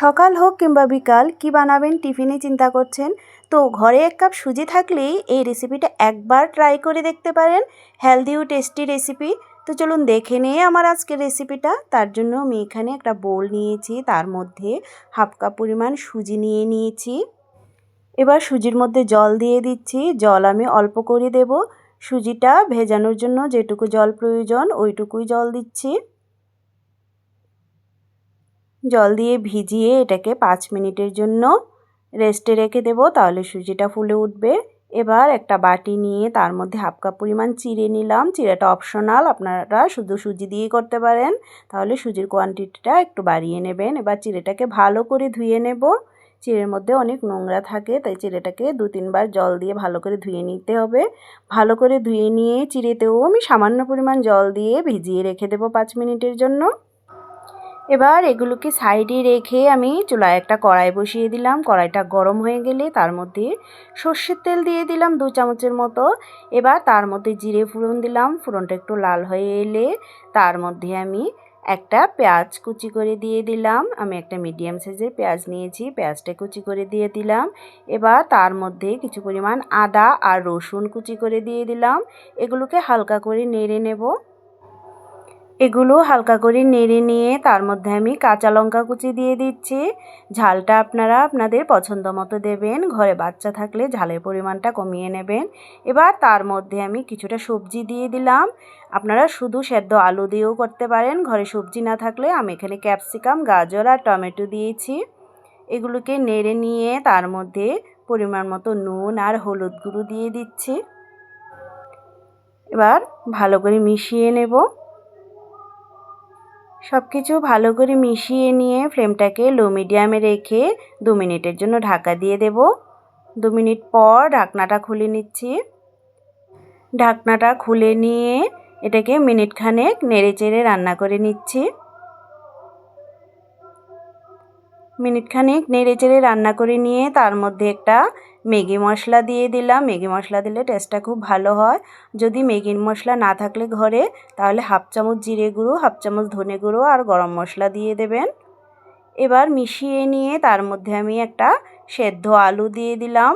সকাল হোক কিংবা বিকাল, কি বানাবেন টিফিনে চিন্তা করছেন? তো ঘরে এক কাপ সুজি থাকলেই এই রেসিপিটা একবার ট্রাই করে দেখতে পারেন। হেলদি ও টেস্টি রেসিপি তো চলুন দেখে নিয়ে আমার আজকের রেসিপিটা তার জন্য আমি এখানে একটা বোল নিয়েছি। তার মধ্যে হাফ কাপ পরিমাণ সুজি নিয়ে নিয়েছি। এবার সুজির মধ্যে জল দিয়ে দিচ্ছি। জল আমি অল্প করে দেব। সুজিটা ভেজানোর জন্য যেটুকু জল প্রয়োজন, ওইটুকুই জল দিচ্ছি। জল দিয়ে ভিজিয়ে এটাকে পাঁচ মিনিটের জন্য রেস্টে রেখে দেবো, তাহলে সুজিটা ফুলে উঠবে। এবার একটা বাটি নিয়ে তার মধ্যে হাফ কাপ পরিমাণ চিড়ে নিলাম। চিড়েটা অপশনাল আপনারা শুধু সুজি দিয়েই করতে পারেন। তাহলে সুজির কোয়ান্টিটিটা একটু বাড়িয়ে নেবেন। এবার চিড়েটাকে ভালো করে ধুয়ে নেব। চিড়ের মধ্যে অনেক নোংরা থাকে, তাই চিড়েটাকে দু তিনবার জল দিয়ে ভালো করে ধুয়ে নিতে হবে। ভালো করে ধুয়ে নিয়ে চিড়েতেও আমি সামান্য পরিমাণ জল দিয়ে ভিজিয়ে রেখে দেবো পাঁচ মিনিটের জন্য। এবার এগুলোকে সাইডে রেখে আমি চুলায় একটা কড়াই বসিয়ে দিলাম। কড়াইটা গরম হয়ে গেলে তার মধ্যে সর্ষের তেল দিয়ে দিলাম দু চামচের মতো। এবার তার মধ্যে জিরে ফোড়ন দিলাম। ফোড়নটা একটু লাল হয়ে এলে তার মধ্যে আমি একটা পেঁয়াজ কুচি করে দিয়ে দিলাম। আমি একটা মিডিয়াম সাইজের পেঁয়াজ নিয়েছি। পেঁয়াজটা কুচি করে দিয়ে দিলাম। এবার তার মধ্যে কিছু পরিমাণ আদা আর রসুন কুচি করে দিয়ে দিলাম। এগুলোকে হালকা করে নেড়ে নেব। এগুলো হালকা করে নেড়ে নিয়ে তার মধ্যে আমি কাঁচা লঙ্কা কুচি দিয়ে দিচ্ছি। ঝালটা আপনারা আপনাদের পছন্দ মতো দেবেন। ঘরে বাচ্চা থাকলে ঝালের পরিমাণটা কমিয়ে নেবেন। এবার তার মধ্যে আমি কিছুটা সবজি দিয়ে দিলাম। আপনারা শুধু সেদ্ধ আলু দিয়েও করতে পারেন। ঘরে সবজি না থাকলে আমি এখানে ক্যাপসিকাম, গাজর আর টমেটো দিয়েছি। এগুলোকে নেড়ে নিয়ে তার মধ্যে পরিমাণ মতো নুন আর হলুদ গুঁড়ো দিয়ে দিচ্ছি। এবার ভালো করে মিশিয়ে নেব। সব কিছু ভালো করে মিশিয়ে নিয়ে ফ্লেমটাকে লো মিডিয়ামে রেখে দু মিনিটের জন্য ঢাকা দিয়ে দেব। দু মিনিট পর ঢাকনাটা খুলে নিচ্ছি। ঢাকনাটা খুলে নিয়ে এটাকে মিনিটখানেক নেড়ে চেড়ে রান্না করে নিচ্ছি। মিনিট খানেক নেড়ে চেড়ে রান্না করে নিয়ে তার মধ্যে একটা ম্যাগি মশলা দিয়ে দিলাম। ম্যাগি মশলা দিলে টেস্টটা খুব ভালো হয়। যদি ম্যাগির মশলা না থাকলে ঘরে, তাহলে হাফ চামচ জিরে গুঁড়ো, হাফ চামচ ধনে গুঁড়ো আর গরম মশলা দিয়ে দেবেন। এবার মিশিয়ে নিয়ে তার মধ্যে আমি একটা সেদ্ধ আলু দিয়ে দিলাম।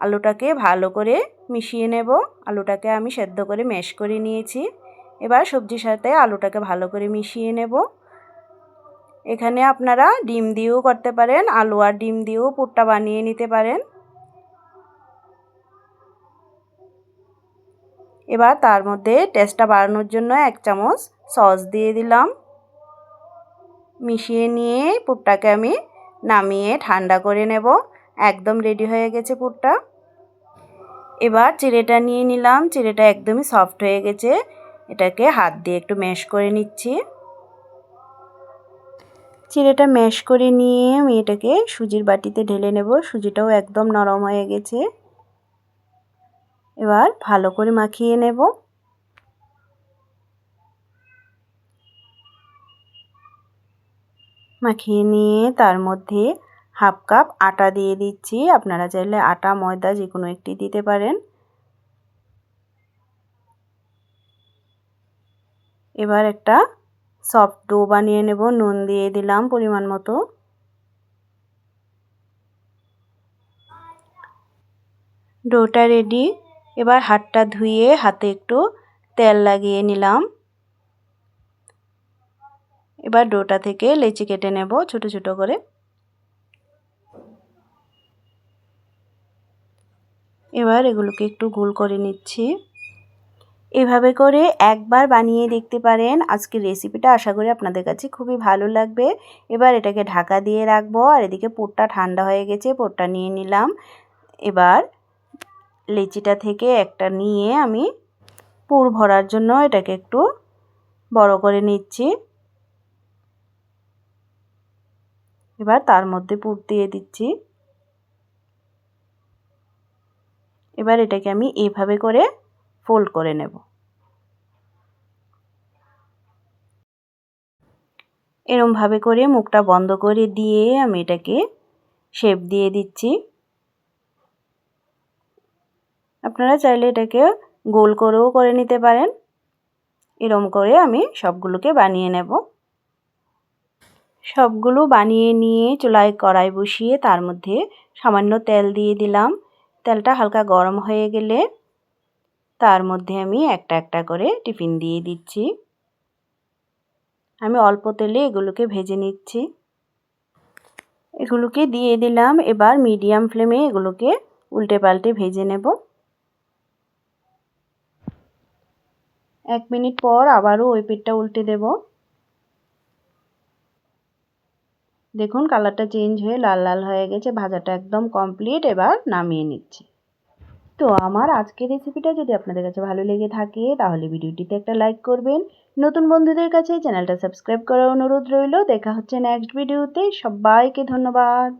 আলুটাকে ভালো করে মিশিয়ে নেব। আলুটাকে আমি সেদ্ধ করে ম্যাশ করে নিয়েছি। এবার সবজির সাথে আলুটাকে ভালো করে মিশিয়ে নেব। এখানে আপনারা ডিম দিয়েও করতে পারেন, আলু আর ডিম দিয়েও পুরটা বানিয়ে নিতে পারেন। এবার তার মধ্যে টেস্টটা বাড়ানোর জন্য এক চামচ সস দিয়ে দিলাম। মিশিয়ে নিয়ে পুরটাকে আমি নামিয়ে ঠান্ডা করে নেব। একদম রেডি হয়ে গেছে পুরটা। এবার চিড়েটা নিয়ে নিলাম। চিড়েটা একদমই সফট হয়ে গেছে। এটাকে হাত দিয়ে একটু ম্যাশ করে নিচ্ছি। চিড়েটা ম্যাশ করে নিয়ে আমি এটাকে সুজির বাটিতে ঢেলে নেব। সুজিটাও একদম নরম হয়ে গেছে। এবার ভালো করে মাখিয়ে নেব। মাখিয়ে নিয়ে তার মধ্যে হাফ কাপ আটা দিয়ে দিচ্ছি। আপনারা চাইলে আটা, ময়দা যে কোনো একটি দিতে পারেন। এবার একটা সফট ডো বানিয়ে নেব, নুন দিয়ে দিলাম পরিমাণ মতো। ডোটা রেডি। এবার হাতটা ধুয়ে হাতে একটু তেল লাগিয়ে নিলাম। এবার ডোটা থেকে লেচি কেটে নেব ছোট ছোট করে। এবার এগুলোকে একটু গোল করে নিচ্ছি। এভাবে করে একবার বানিয়ে দেখতে পারেন। আজকের রেসিপিটা আশা করি আপনাদের কাছে খুবই ভালো লাগবে। এবার এটাকে ঢাকা দিয়ে রাখব আর এদিকে পোটটা ঠান্ডা হয়ে গেছে, পোটটা নিয়ে নিলাম। এবার লেচিটা থেকে একটা নিয়ে আমি পুর ভরার জন্য এটাকে একটু বড় করে নিচ্ছি। এবার তার মধ্যে পুর দিয়ে দিচ্ছি। এবার এটাকে আমি এভাবে করে ফোল্ড করে নেব। এরমভাবে করে মুখটা বন্ধ করে দিয়ে আমি এটাকে শেপ দিয়ে দিচ্ছি। আপনারা চাইলে এটাকে গোল করেও করে নিতে পারেন। এরম করে আমি সবগুলোকে বানিয়ে নেব। সবগুলো বানিয়ে নিয়ে চুলায় কড়াই বসিয়ে তার মধ্যে সামান্য তেল দিয়ে দিলাম। তেলটা হালকা গরম হয়ে গেলে তার মধ্যে আমি একটা একটা করে টিফিন দিয়ে দিচ্ছি। আমি অল্প তেলে এগুলোকে ভেজে নিচ্ছি। এগুলোকে দিয়ে দিলাম, এবার মিডিয়াম ফ্লেমে এগুলোকে উল্টে পাল্টে ভেজে নেব। এক মিনিট পর আবারও ওই পেটটা উল্টে দেব। দেখুন, কালারটা চেঞ্জ হয়ে লাল লাল হয়ে গেছে, ভাজাটা একদম কমপ্লিট, এবার নামিয়ে নিচ্ছি। তো আমার আজকের রেসিপিটা যদি আপনাদের কাছে ভালো লেগে থাকে, তাহলে ভিডিওটিতে একটা লাইক করবেন। নতুন বন্ধুদের কাছে চ্যানেলটা সাবস্ক্রাইব করার অনুরোধ রইল। দেখা হচ্ছে নেক্সট ভিডিওতে সবাইকে ধন্যবাদ।